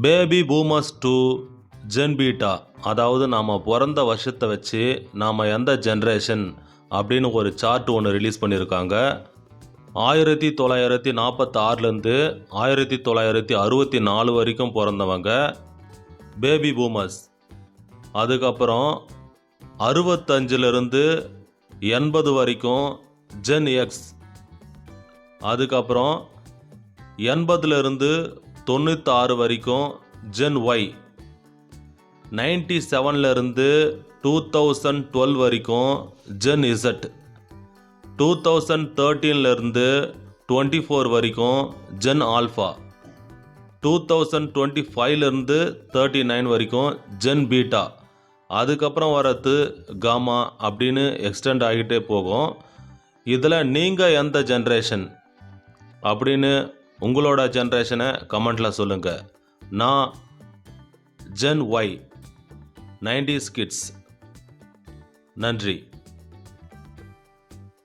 Baby boomers to Gen Beta அதாவது நாம் பிறந்த வருஷத்தை வச்சு நாம் எந்த ஜென்ரேஷன் அப்படின்னு ஒரு சார்ட் ஒன்று ரிலீஸ் பண்ணியிருக்காங்க ஆயிரத்தி தொள்ளாயிரத்தி நாற்பத்தாறுலேருந்து ஆயிரத்தி தொள்ளாயிரத்தி அறுபத்தி நாலு வரைக்கும் பிறந்தவங்க பேபி பூமர்ஸ் அதுக்கப்புறம் அறுபத்தஞ்சிலிருந்து எண்பது வரைக்கும் ஜென் எக்ஸ் அதுக்கப்புறம் எண்பதுலேருந்து தொண்ணூத்தாறு வரைக்கும் ஜென் ஒய் நைன்டி செவன்லேருந்து டூ தௌசண்ட் டுவெல் வரைக்கும் ஜென் இசட் டூ தௌசண்ட் தேர்ட்டீன்லேருந்து டுவெண்ட்டி ஃபோர் வரைக்கும் Gen Alpha two thousand twenty ஃபைவ்லேருந்து தேர்ட்டி நைன் வரைக்கும் ஜென் பீட்டா அதுக்கப்புறம் வரது காமா அப்படின்னு எக்ஸ்டெண்ட் ஆகிட்டே போகும். இதில் நீங்கள் எந்த ஜென்ரேஷன் அப்படின்னு உங்களோட ஜென்ரேஷனை கமெண்ட்டில் சொல்லுங்கள் நான் ஜென் ஒய் நைன்டிஸ் கிட்ஸ் நன்றி.